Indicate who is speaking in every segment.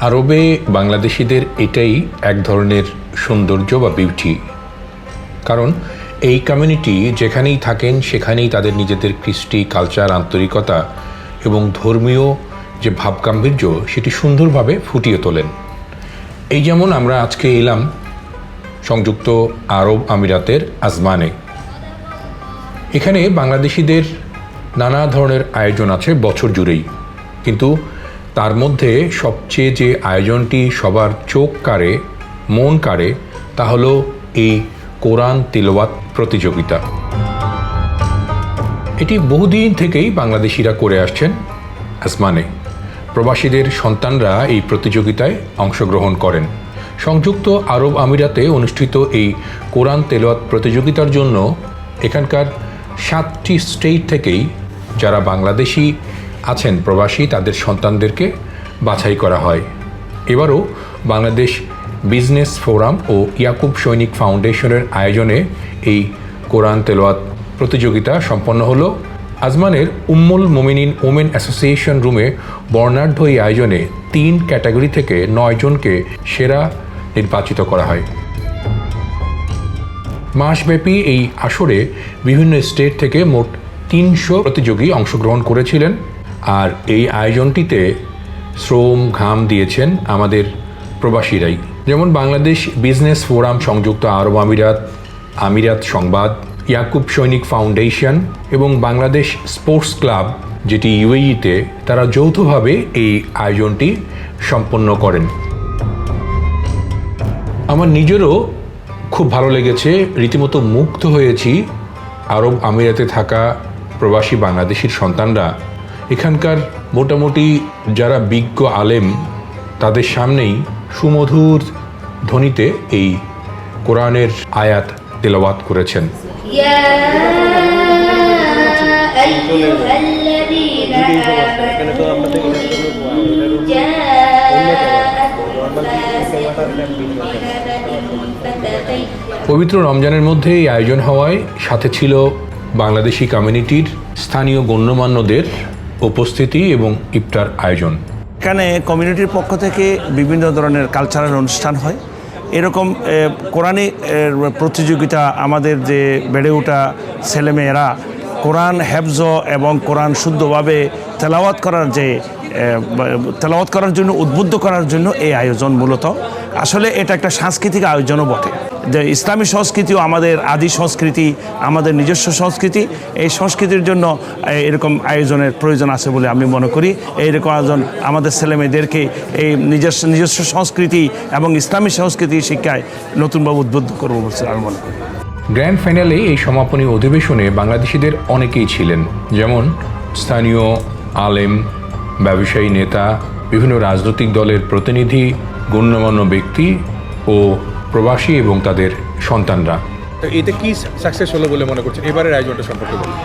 Speaker 1: আরবে বাংলাদেশিদের এটাই এক ধরনের সৌন্দর্য বা বিউটি কারণ এই কমিউনিটি যেখানেই থাকেন, সেখানেই তাদের নিজেদের কৃষ্টি কালচার আন্তরিকতা এবং ধর্মীয় যে ভাবগাম্ভীর্য, সেটি সুন্দরভাবে ফুটিয়ে তোলেন। এই যেমন আমরা আজকে এলাম সংযুক্ত আরব আমিরাতের আজমানে। এখানে বাংলাদেশিদের নানা ধরনের আয়োজন আছে বছর জুড়েই। কিন্তু তার মধ্যে সবচেয়ে যে আয়োজনটি সবার চোখ কাড়ে, মন কাড়ে, তা হলো এই কোরআন তিলওয়াত প্রতিযোগিতা। এটি বহুদিন থেকেই বাংলাদেশিরা করে আসছেন আসমানে। প্রবাসীদের সন্তানরা এই প্রতিযোগিতায় অংশগ্রহণ করেন। সংযুক্ত আরব আমিরাতে অনুষ্ঠিত এই কোরআন তেলোয়াত প্রতিযোগিতার জন্য এখানকার সাতটি স্টেট থেকেই যারা বাংলাদেশি আছেন প্রবাসী, তাদের সন্তানদেরকে বাছাই করা হয়। এবারও বাংলাদেশ বিজনেস ফোরাম ও ইয়াকুব সৈনিক ফাউন্ডেশনের আয়োজনে এই কোরআন তেলোয়াত প্রতিযোগিতা সম্পন্ন হলো। আজমানের উম্মুল মোমিনিন ওমেন অ্যাসোসিয়েশন রুমে বর্ণাঢ্য এই আয়োজনে তিন ক্যাটাগরি থেকে নয় জনকে সেরা নির্বাচিত করা হয়। মাসব্যাপী এই আসরে বিভিন্ন স্টেট থেকে মোট তিনশো প্রতিযোগী অংশগ্রহণ করেছিলেন। আর এই আয়োজনটিতে শ্রম ঘাম দিয়েছেন আমাদের প্রবাসীরাই। যেমন বাংলাদেশ বিজনেস ফোরাম সংযুক্ত আরব আমিরাত আমিরাত সংবাদ, ইয়াকুব সৈনিক ফাউন্ডেশন এবং বাংলাদেশ স্পোর্টস ক্লাব, যেটি ইউএইতে, তারা যৌথভাবে এই আয়োজনটি সম্পন্ন করেন। আমার নিজেরও খুব ভালো লেগেছে, রীতিমতো মুগ্ধ হয়েছি আরব আমিরাতে থাকা প্রবাসী বাংলাদেশির সন্তানরা এখানকার মোটামুটি যারা বিজ্ঞ আলেম তাদের সামনেই সুমধুর ধ্বনিতে এই কোরআনের আয়াত তেলাওয়াত করেছেন। পবিত্র রমজানের মধ্যে এই আয়োজন হওয়ায় সাথে ছিল বাংলাদেশি কমিউনিটির স্থানীয় গণ্যমান্যদের উপস্থিতি এবং ইফতার আয়োজন।
Speaker 2: এখানে কমিউনিটির পক্ষ থেকে বিভিন্ন ধরনের কালচারাল অনুষ্ঠান হয়। এরকম কোরআনে প্রতিযোগিতা আমাদের যে বেড়ে ওঠা ছেলেমেয়েরা কোরআন হেফজ এবং কোরআন শুদ্ধভাবে তেলাওয়াত করার যে তেলাওয়াত করার জন্য, উদ্বুদ্ধ করার জন্য এই আয়োজন মূলত। আসলে এটা একটা সাংস্কৃতিক আয়োজনও বটে। যে ইসলামী সংস্কৃতিও আমাদের আদি সংস্কৃতি, আমাদের নিজস্ব সংস্কৃতি, এই সংস্কৃতির জন্য এরকম আয়োজনের প্রয়োজন আছে বলে আমি মনে করি। এইরকম আয়োজন আমাদের ছেলেমেয়েদেরকে এই নিজস্ব নিজস্ব সংস্কৃতি এবং ইসলামী সংস্কৃতি শিক্ষায় নতুনভাবে উদ্বুদ্ধ করব বলছে আমি মনে করি।
Speaker 1: গ্র্যান্ড ফাইনালে এই সমাপনী অধিবেশনে বাংলাদেশিদের অনেকেই ছিলেন। যেমন স্থানীয় আলেম ব্যবসায়ী নেতা বিভিন্ন রাজনৈতিক দলের প্রতিনিধি গণ্যমান্য ব্যক্তি ও প্রবাসী এবং তাদের সন্তানরা।
Speaker 3: তো এতে কি সাকসেস হলো বলে মনে করছেন? এবারের আয়োজনটা সম্পর্কে বলুন।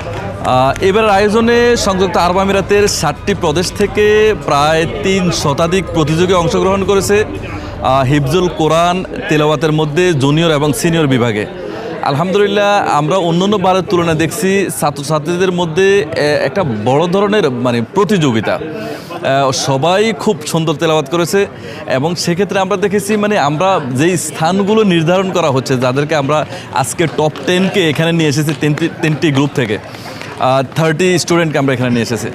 Speaker 4: এবারের আয়োজনে সংযুক্ত আরব আমিরাতের ষাটটি প্রদেশ থেকে প্রায় তিন শতাধিক প্রতিযোগী অংশগ্রহণ করেছে। হিফজুল কোরআন তেলাওয়াতের মধ্যে জুনিয়র এবং সিনিয়র বিভাগে। আলহামদুলিল্লাহ, আমরা অন্যান্য বারের তুলনায় দেখছি ছাত্রছাত্রীদের মধ্যে একটা বড় ধরনের মানে প্রতিযোগিতা। সবাই খুব সুন্দর তেলাবাদ করেছে এবং সেক্ষেত্রে আমরা দেখেছি মানে আমরা যেই স্থানগুলো নির্ধারণ করা হচ্ছে, যাদেরকে আমরা আজকে টপ টেনকে এখানে নিয়ে এসেছি, তিনটি তিনটি গ্রুপ থেকে থার্টি স্টুডেন্টকে আমরা এখানে নিয়ে এসেছি।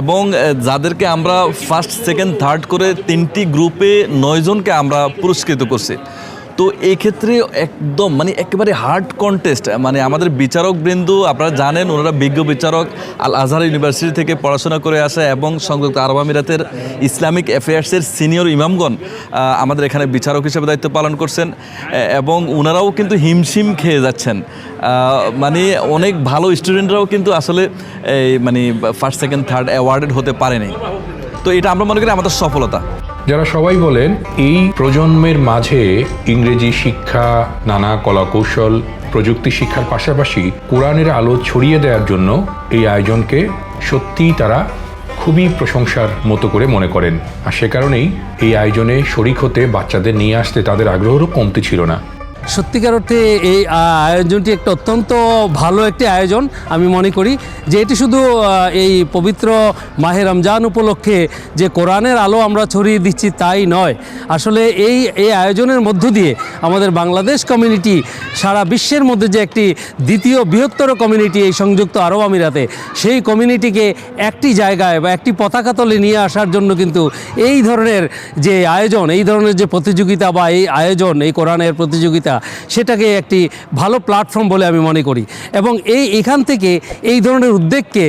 Speaker 4: এবং যাদেরকে আমরা ফার্স্ট সেকেন্ড থার্ড করে তিনটি গ্রুপে নয়জনকে আমরা পুরস্কৃত করছি। তো এই ক্ষেত্রে একদম মানে একেবারে হার্ড কন্টেস্ট মানে আমাদের বিচারক বৃন্দু, আপনারা জানেন, ওনারা বিজ্ঞ বিচারক, আল আজহার ইউনিভার্সিটি থেকে পড়াশোনা করে আসা এবং সংযুক্ত আরব আমিরাতের ইসলামিক অ্যাফেয়ার্সের সিনিয়র ইমামগণ আমাদের এখানে বিচারক হিসেবে দায়িত্ব পালন করছেন এবং ওনারাও কিন্তু হিমশিম খেয়ে যাচ্ছেন। মানে অনেক ভালো স্টুডেন্টরাও কিন্তু আসলে এই মানে ফার্স্ট সেকেন্ড থার্ড অ্যাওয়ার্ডেড হতে পারেনি। তো এটা আমরা মনে করি আমাদের সফলতা।
Speaker 1: যারা সবাই বলেন, এই প্রজন্মের মাঝে ইংরেজি শিক্ষা, নানা কলাকৌশল, প্রযুক্তি শিক্ষার পাশাপাশি কোরআনের আলো ছড়িয়ে দেওয়ার জন্য এই আয়োজনকে সত্যিই তারা খুবই প্রশংসার মতো করে মনে করেন। আর সে কারণেই এই আয়োজনে শরিক হতে বাচ্চাদের নিয়ে আসতে তাদের আগ্রহেরও কমতি ছিল না।
Speaker 5: সত্যিকার অর্থে এই আয়োজনটি একটা অত্যন্ত ভালো একটি আয়োজন আমি মনে করি যে এটি শুধু এই পবিত্র মাহে রমজান উপলক্ষে যে কোরআনের আলো আমরা ছড়িয়ে দিচ্ছি তাই নয়। আসলে এই এই আয়োজনের মধ্য দিয়ে আমাদের বাংলাদেশ কমিউনিটি সারা বিশ্বের মধ্যে যে একটি দ্বিতীয় বৃহত্তর কমিউনিটি এই সংযুক্ত আরব আমিরাতে, সেই কমিউনিটিকে একটি জায়গায় বা একটি পতাকা তলে নিয়ে আসার জন্য কিন্তু এই ধরনের যে আয়োজন, এই ধরনের যে প্রতিযোগিতা বা এই আয়োজন, এই কোরআনের প্রতিযোগিতা সেটাকে একটি ভালো প্ল্যাটফর্ম বলে আমি মনে করি। এবং এই, এখান থেকে এই ধরনের উদ্যোগকে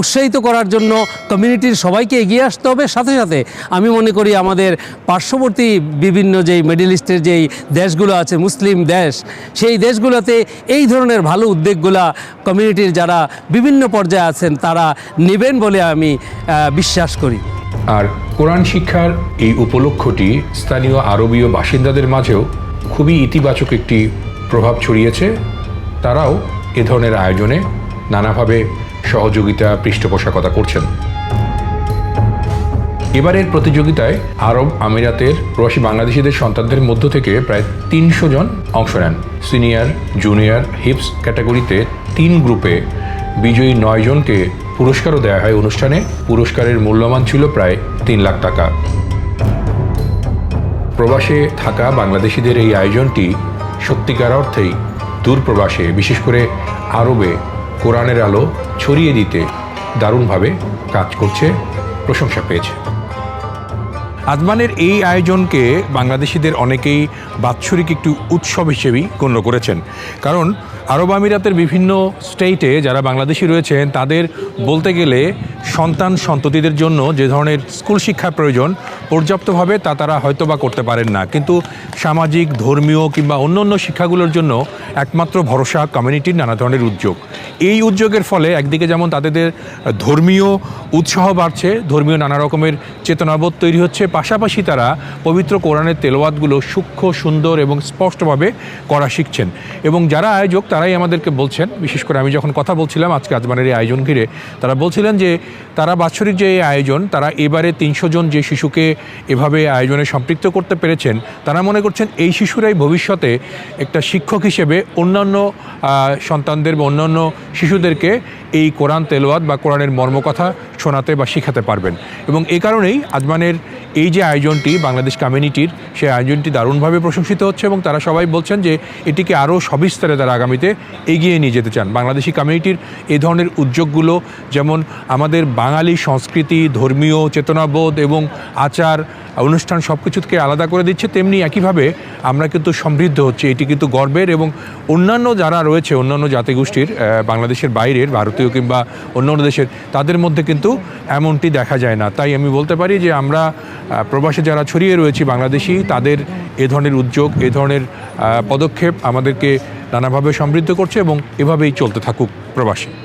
Speaker 5: উৎসাহিত করার জন্য কমিউনিটির সবাইকে এগিয়ে আসতে হবে। সাথে সাথে আমি মনে করি আমাদের পার্শ্ববর্তী বিভিন্ন যেই মিডল ইস্টের যেই দেশগুলো আছে, মুসলিম দেশ, সেই দেশগুলোতে এই ধরনের ভালো উদ্যোগগুলা কমিউনিটির যারা বিভিন্ন পর্যায়ে আছেন, তারা নেবেন বলে আমি বিশ্বাস করি।
Speaker 1: আর কোরআন শিক্ষার এই উপলক্ষটি স্থানীয় আরবীয় বাসিন্দাদের মাঝেও খুবই ইতিবাচক একটি প্রভাব ছড়িয়েছে। তারাও এ ধরনের আয়োজনে নানাভাবে সহযোগিতা, পৃষ্ঠপোষকতা করছেন। এবারের প্রতিযোগিতায় আরব আমিরাতের প্রবাসী বাংলাদেশিদের সন্তানদের মধ্য থেকে প্রায় তিনশো জন অংশ নেন। সিনিয়র, জুনিয়র, হিপস ক্যাটাগরিতে তিন গ্রুপে বিজয়ী নয় জনকে পুরস্কারও দেওয়া হয় অনুষ্ঠানে। পুরস্কারের মূল্যমান ছিল প্রায় তিন লাখ টাকা। প্রবাসে থাকা বাংলাদেশিদের এই আয়োজনটি সত্যিকার অর্থেই দূরপ্রবাসে বিশেষ করে আরবে কোরআনের আলো ছড়িয়ে দিতে দারুণভাবে কাজ করছে, প্রশংসা পেয়েছে। আজমানের এই আয়োজনকে বাংলাদেশিদের অনেকেই বাৎসরিক একটি উৎসব হিসেবেই গণ্য করেছেন। কারণ আরব আমিরাতের বিভিন্ন স্টেটে যারা বাংলাদেশি রয়েছেন, তাদের বলতে গেলে সন্তান সন্ততিদের জন্য যে ধরনের স্কুল শিক্ষা প্রয়োজন, পর্যাপ্তভাবে তা তারা হয়তো বা করতে পারেন না। কিন্তু সামাজিক, ধর্মীয় কিংবা অন্য অন্য শিক্ষাগুলোর জন্য একমাত্র ভরসা কমিউনিটির নানা ধরনের উদ্যোগ। এই উদ্যোগের ফলে একদিকে যেমন তাদের ধর্মীয় উৎসাহ বাড়ছে, ধর্মীয় নানা রকমের চেতনাবোধ তৈরি হচ্ছে, পাশাপাশি তারা পবিত্র কোরআনের তেলোয়াতগুলো সূক্ষ্ম, সুন্দর এবং স্পষ্টভাবে করা শিখছেন। এবং যারা আয়োজক তারাই আমাদেরকে বলছেন, বিশেষ করে আমি যখন কথা বলছিলাম আজকে আজমানের এই আয়োজন ঘিরে, তারা বলছিলেন যে তারা বাৎসরিক যে এই আয়োজন, তারা এবারে তিনশো জন যে শিশুকে এভাবে আয়োজনে সম্পৃক্ত করতে পেরেছেন, তারা মনে করছেন এই শিশুরাই ভবিষ্যতে একটা শিক্ষক হিসেবে অন্যান্য সন্তানদের বা অন্যান্য শিশুদেরকে এই কোরআন তেলোয়াত বা কোরআনের মর্মকথা শোনাতে বা শেখাতে পারবেন। এবং এ কারণেই আজমানের এই যে আয়োজনটি বাংলাদেশ কমিউনিটির সেই আয়োজনটি দারুণভাবে প্রশংসিত হচ্ছে এবং তারা সবাই বলছেন যে এটিকে আরও সবিস্তারে তারা আগামীতে এগিয়ে নিয়ে যেতে চান। বাংলাদেশি কমিউনিটির এই ধরনের উদ্যোগগুলো যেমন আমাদের বাঙালি সংস্কৃতি, ধর্মীয় চেতনাবোধ এবং আচার অনুষ্ঠান সব কিছুকে আলাদা করে দিচ্ছে, তেমনি একইভাবে আমরা কিন্তু সমৃদ্ধ হচ্ছে। এটি কিন্তু গর্বের এবং অন্যান্য যারা রয়েছে, অন্যান্য জাতিগোষ্ঠীর বাংলাদেশের বাইরের, ভারতীয় কিংবা অন্য অন্য দেশের, তাদের মধ্যে কিন্তু এমনটি দেখা যায় না। তাই আমি বলতে পারি যে আমরা প্রবাসে যারা ছড়িয়ে রয়েছি বাংলাদেশি, তাদের এ ধরনের উদ্যোগ, এ ধরনের পদক্ষেপ আমাদেরকে নানাভাবে সমৃদ্ধ করছে এবং এভাবেই চলতে থাকুক প্রবাসী।